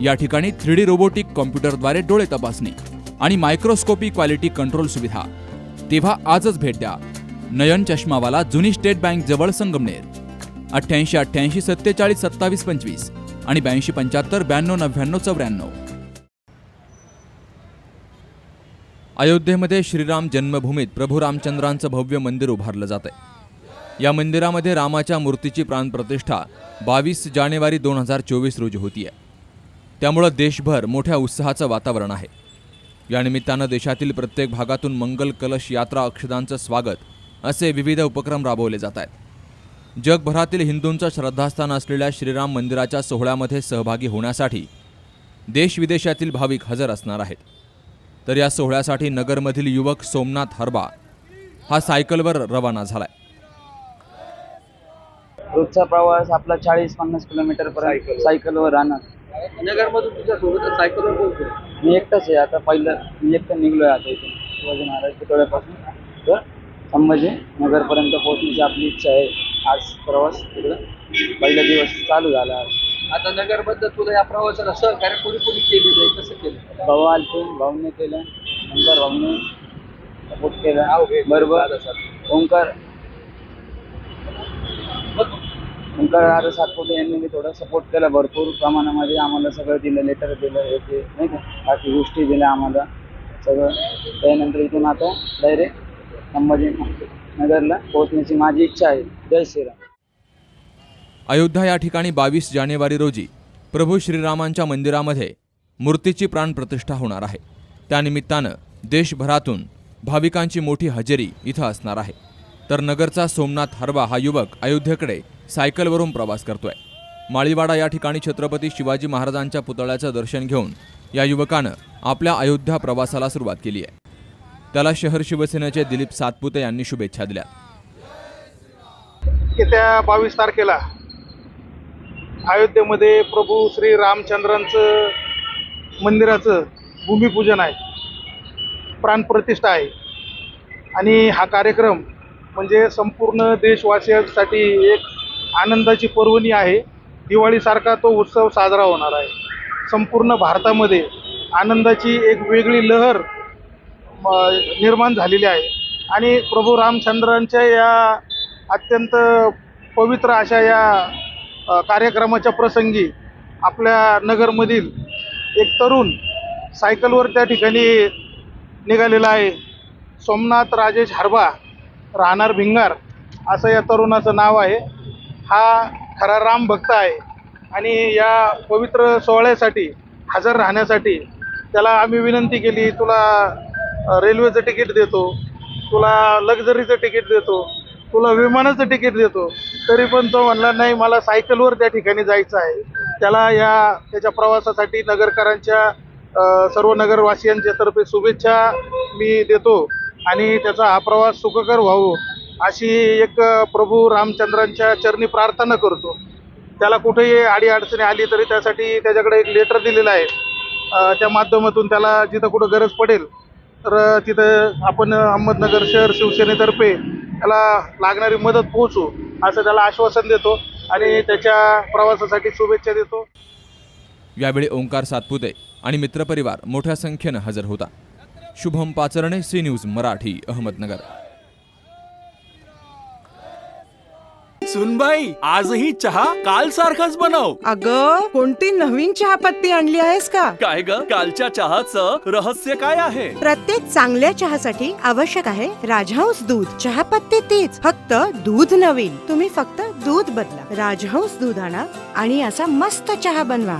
या ठिकाणी three D robotic कॉम्प्युटरद्वारे डोळे तपासणी आणि मायक्रोस्कोपी क्वालिटी कंट्रोल सुविधा. तेव्हा आजच भेट द्या. नयन चष्मावाला जुनी स्टेट बँक जवळ संगमनेर. अठ्ठ्याऐंशी अठ्ठ्याऐंशी सत्तेचाळीस सत्तावीस पंचवीस आणि ब्याऐंशी पंच्याहत्तर ब्याण्णव नव्याण्णव चौऱ्याण्णव. अयोध्येमध्ये श्रीराम जन्मभूमीत प्रभू रामचंद्रांचं भव्य मंदिर उभारलं जात आहे या मंदिरामध्ये रामाच्या मूर्तीची प्राणप्रतिष्ठा बावीस जानेवारी दोन हजार चोवीस रोजी होती आहे त्यामुळं देशभर मोठ्या उत्साहाचं वातावरण आहे. या निमित्तानं देशातील प्रत्येक भागातून मंगल कलश यात्रा अक्षदांचं स्वागत असे विविध उपक्रम राबवले जात आहेत. जगभरातील हिंदूंचं श्रद्धास्थान असलेल्या श्रीराम मंदिराच्या सोहळ्यामध्ये सहभागी होण्यासाठी देशविदेशातील भाविक हजर असणार आहेत. तर या सोहळ्यासाठी नगरमधील युवक सोमनाथ हरबा हा सायकलवर रवाना झालाय. रोजचा प्रवास आपला चाळीस पन्नास किलोमीटर पर्यंत सायकलवर राहणार. नगरमधून तुझ्या सोबतच सायकलवर बोलतो मी एकटाच आहे. आता पहिलं मी एकटं निघलोय आता इथून. शिवाजी महाराज पुतळ्यापासून. तर संभाजी नगरपर्यंत पोहोचण्याची आपली इच्छा आहे. आज प्रवास तिकडं. पहिला दिवस चालू झाला आज. आता नगरबद्दल तुला या प्रवासाला सहकार्य कोणी कोणी केलेलं आहे? कसं केलं? भाऊ आलते. भाऊने केलं. नंतर भाऊने सपोर्ट केला. बरोबर. ओंकार ओंकार दादा सातपुते यांनी मी थोडं सपोर्ट केला भरपूर प्रमाणामध्ये. आम्हाला सगळं दिलं लेटर दिलं हे ते नाही का? बाकी गोष्टी दिल्या आम्हाला. सगळं त्यानंतर इथून आता डायरेक्ट संभाजी नगरला पोहोचण्याची माझी इच्छा आहे. जय श्रीराम. अयोध्या या ठिकाणी बावीस जानेवारी रोजी प्रभू श्रीरामांच्या मंदिरामध्ये मूर्तीची प्राणप्रतिष्ठा होणार आहे. त्यानिमित्तानं देशभरातून भाविकांची मोठी हजेरी इथं असणार आहे. तर नगरचा सोमनाथ हरवा हा युवक अयोध्येकडे सायकलवरून प्रवास करतोय. माळीवाडा या ठिकाणी छत्रपती शिवाजी महाराजांच्या पुतळ्याचं दर्शन घेऊन या युवकानं आपल्या अयोध्या प्रवासाला सुरुवात केली आहे. त्याला शहर शिवसेनेचे दिलीप सातपुते यांनी शुभेच्छा दिल्या. येत्या बावीस तारखेला अयोध्येमध्ये प्रभू श्री रामचंद्रांचं मंदिराचं भूमिपूजन आहे. प्राणप्रतिष्ठा आहे. आणि हा कार्यक्रम म्हणजे संपूर्ण देशवासियांसाठी एक आनंदाची पर्वणी आहे. दिवाळीसारखा तो उत्सव साजरा होणार आहे. संपूर्ण भारतामध्ये आनंदाची एक वेगळी लहर म, निर्माण झालेली आहे. आणि प्रभू रामचंद्रांच्या या अत्यंत पवित्र अशा या कार्यक्रमाच्या प्रसंगी आपल्या नगरमधील एक तरुण सायकलवर त्या ठिकाणी निघालेला आहे. सोमनाथ राजेश हरबा. राहणार भिंगार असं या तरुणाचं नाव आहे. हा खरा राम भक्त आहे. आणि या पवित्र सोहळ्यासाठी हजर राहण्यासाठी त्याला आम्ही विनंती केली तुला रेल्वेचं तिकीट देतो तुला लक्झरीचं तिकीट देतो तुला विमानाचं तिकीट देतो. तरी पण तो म्हणला नाही मला सायकलवर त्या ठिकाणी जायचं आहे. त्याला या त्याच्या प्रवासासाठी नगरकरांच्या सर्व नगरवासियांच्या तर्फे शुभेच्छा मी देतो. आणि त्याचा हा प्रवास सुखकर व्हावो अशी एक प्रभू रामचंद्रांच्या चरणी प्रार्थना करतो. त्याला कुठेही आडी अडचणी आली तरी त्यासाठी त्याच्याकडे एक लेटर दिलेलं आहे. त्या माध्यमातून त्याला जिथं कुठं गरज पडेल तर तिथं आपण अहमदनगर शहर शिवसेनेतर्फे त्याला लागणारी मदत पोहोचू असं त्याला आश्वासन देतो आणि त्याच्या प्रवासासाठी शुभेच्छा देतो. यावेळी ओंकार सातपुते आणि मित्रपरिवार मोठ्या संख्येनं हजर होता. Shubham Pacharne C news Marathi Ahmednagar. सुनबाई आजही चहा काल सारखाच बनव. अग कोणती नवीन चहापत्ती आणली आहेस का? काय ग कालच्या चहाचं रहस्य काय आहे? प्रत्येक चांगल्या चहासाठी आवश्यक आहे राजहंस दूध. चहापत्ती तीच फक्त दूध नवीन. तुम्ही फक्त दूध बदला. राजहंस दूध आणा आणि असा मस्त चहा बनवा.